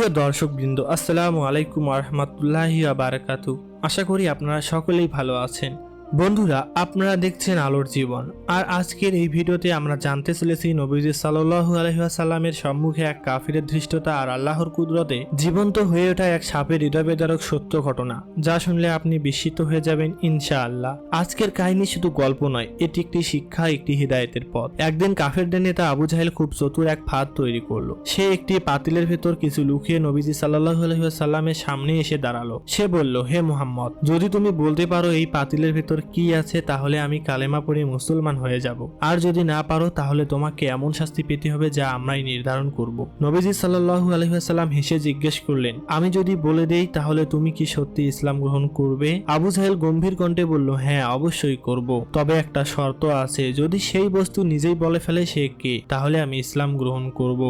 প্রিয় দর্শকবৃন্দ আসসালামু আলাইকুম আহমতুল্লাহ বারাকাতু আশা করি আপনারা সকলেই ভালো আছেন। বন্ধুরা, আপনারা দেখছেন আলোর জীবন। আর আজকের এই ভিডিওতে আমরা জানতে চলেছি নবীজি সাল্লাল্লাহু আলহিহাসাল্লামের সম্মুখে এক কাফিরের ধৃষ্টতা আর আল্লাহর কুদরতে জীবন্ত হয়ে ওঠা এক সাপের হৃদয়বেদারক সত্য ঘটনা, যা শুনলে আপনি বিস্মিত হয়ে যাবেন ইনশাআল্লাহ। আজকের কাহিনী শুধু গল্প নয়, এটি একটি শিক্ষা, একটি হৃদায়তের পথ। একদিন কাফেরদের নেতা আবু জাহেল খুব চতুর এক ফাঁদ তৈরি করল। সে একটি পাতিলের ভেতর কিছু লুকিয়ে নবীজি সাল্লাল্লাহু আলহিহাসাল্লামের সামনে এসে দাঁড়াল। সে বলল, হে মোহাম্মদ, যদি তুমি বলতে পারো এই পাতিলের ভেতর কি আছে তাহলে আমি কালেমা পড়ে মুসলমান হয়ে যাব। আর যদি না পারো, তাহলে তোমাকে এমন শাস্তি পেতে হবে যা আমরাই নির্ধারণ করব। নবীজি সাল্লাল্লাহু আলহিহাসাল্লাম হেসে জিজ্ঞেস করলেন, আমি যদি বলে দেই, তাহলে তুমি কি সত্যি ইসলাম গ্রহণ করবে? আবু জাহেল গম্ভীর কণ্ঠে বলল হ্যাঁ অবশ্যই করব। তবে একটা শর্ত আছে, যদি সেই বস্তু নিজেই বলে ফেলে সে কে, তাহলে আমি ইসলাম গ্রহণ করব।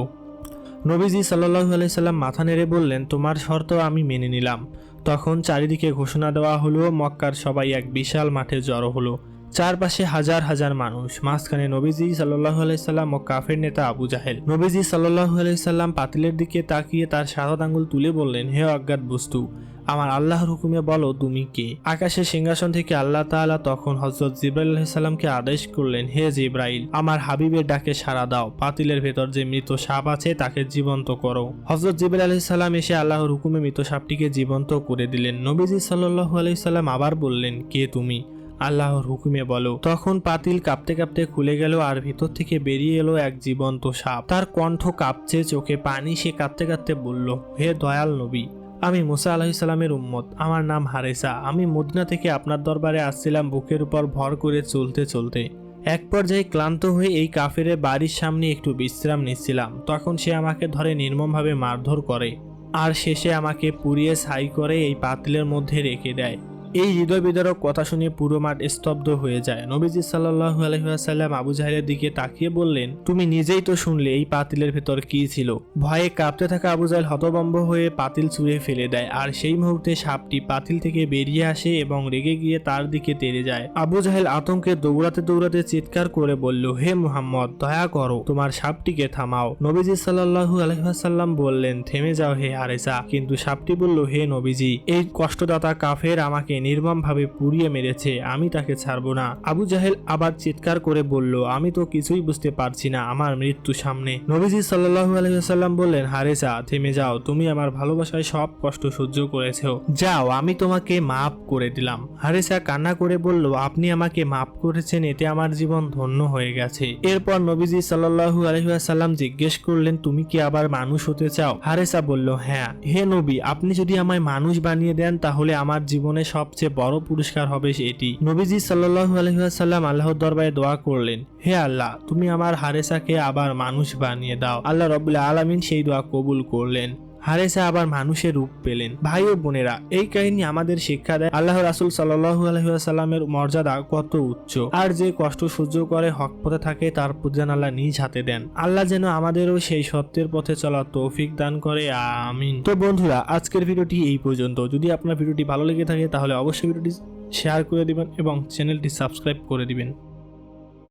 নবীজি সাল্লাহু আলাইসাল্লাম মাথা নেড়ে বললেন, তোমার শর্ত আমি মেনে নিলাম। তখন চারিদিকে ঘোষণা দেওয়া হলো মক্কার সবাই এক বিশাল মাঠে জড়ো হলো। চারপাশে হাজার হাজার মানুষ। মাঝখানে নবীজি সাল্লাহ আলাইসাল্লাম ও কাফের নেতা আবু জাহেল। নবীজি সাল্লাহ আলাইসাল্লাম পাতিলের দিকে তাকিয়ে তার সাদত আঙ্গুল তুলে বললেন, হে অজ্ঞাত বস্তু, আমার আল্লাহর হুকুমে বলো তুমি কে? আকাশের সিংহাসন থেকে আল্লাহ তাআলা তখন হজরত জিব্রাইল আলাইসাল্লামকে আদেশ করলেন, হে জিব্রাইল, আমার হাবিবের ডাকে সাড়া দাও। পাতিলের ভেতর যে মৃত সাপ আছে, তাকে জীবন্ত করো। হজরত জিব্রাইল আলাইসাল্লাম এসে আল্লাহর হুকুমে মৃত সাপটিকে জীবন্ত করে দিলেন। নবীজি সাল্লাহ আলাইসাল্লাম আবার বললেন, কে তুমি? আল্লাহর হুকুমে বলো। তখন পাতিল কাঁপতে কাঁপতে খুলে গেল আর ভিতর থেকে বেরিয়ে এলো এক জীবন্ত সাপ। তার কণ্ঠ কাঁপছে, চোখে পানি, সে কাঁদতে কাঁদতে বলল, হে দয়াল নবী, আমি মুসা আলাহিসাল্লামের উম্মত, আমার নাম হারেসা। আমি মদিনা থেকে আপনার দরবারে আসছিলাম বুকের উপর ভর করে চলতে চলতে। এক পর্যায়ে ক্লান্ত হয়ে এই কাফেরের বাড়ির সামনে একটু বিশ্রাম নিচ্ছিলাম। তখন সে আমাকে ধরে নির্মমভাবে মারধর করে। আর শেষে আমাকে পুড়িয়ে ছাই করে এই পাতিলের মধ্যে রেখে দেয়। এই হৃদয় বিদারক কথা শুনে পুরো মাঠ স্তব্ধ হয়ে যায়। নবীজি সাল্লাহ আলহিহাসাল্লাম আবু জাহেলের দিকে তাকিয়ে বললেন, তুমি নিজেই তো শুনলে এই পাতিলের ভেতর কি ছিল? ভয়ে কাঁপতে থাকা আবু জাহেল হতবম্ব হয়ে পাতিল ছুঁড়ে ফেলে দেয় আর সেই মুহূর্তে সাপটি পাতিল থেকে বেরিয়ে আসে এবং রেগে গিয়ে তার দিকে তেড়ে যায়। আবু জাহেল আতঙ্কে দৌড়াতে দৌড়াতে চিৎকার করে বলল, হে মুহাম্মদ, দয়া করো, তোমার সাপটিকে থামাও। নবীজি সাল্লাহু আলহিহাসাল্লাম বললেন, থেমে যাও হে আরেসা। কিন্তু সাপটি বলল, হে নবীজি, এই কষ্টদাতা কাফের আমাকে নির্মমভাবে পুড়িয়ে মেরেছে, আমি তাকে ছাড়বো না। আবু জাহেল আবার চিৎকার করে বলল, আমি তো কিছুই বুঝতে পারছি না আমার মৃত্যু সামনে। নবীজি সাল্লাহু আলহিহাসাল্লাম বললেন হারেসা থেমে যাও, তুমি আমার ভালোবাসায় সব কষ্ট সহ্য করেছ। যাও, আমি তোমাকে মাফ করে দিলাম। হারেসা কান্না করে বলল, আপনি আমাকে মাফ করেছেন, এতে আমার জীবন ধন্য হয়ে গেছে। এরপর নবীজি সাল্লাহু আলহিহাসাল্লাম জিজ্ঞেস করলেন, তুমি কি আবার মানুষ হতে চাও? হারেসা বলল হ্যাঁ। হে নবী, আপনি যদি আমায় মানুষ বানিয়ে দেন, তাহলে আমার জীবনে সবচেয়ে বড় পুরস্কার হবে এটি নবীজি সাল্লাহু আলহিহাসাল্লাম আল্লাহর দরবারে দোয়া করলেন, হে আল্লাহ, তুমি আমার হারেসাকে আবার মানুষ বানিয়ে দাও। আল্লাহ রবুল্লা আলমিন সেই দোয়া কবুল করলেন। হারেসা আবার মানুষের রূপ পেলেন। ভাই ও বোনেরা, এই কাহিনী আমাদের শিক্ষা দেয়। আল্লাহ রাসুল সাল্লাহু আলহিহাসাল্লামের মর্যাদা কত উচ্চ? আর যে কষ্ট সহ্য করে হক পথে থাকে, তার যেন আল্লাহ নিজ হাতে দেন। আল্লাহ যেন আমাদেরও সেই সত্যের পথে চলার তৌফিক দান করে, আমিন। তো বন্ধুরা, আজকের ভিডিওটি এই পর্যন্ত। যদি আপনার ভিডিওটি ভালো লেগে থাকে, তাহলে অবশ্যই ভিডিওটি শেয়ার করে দিবেন এবং চ্যানেলটি সাবস্ক্রাইব করে দিবেন।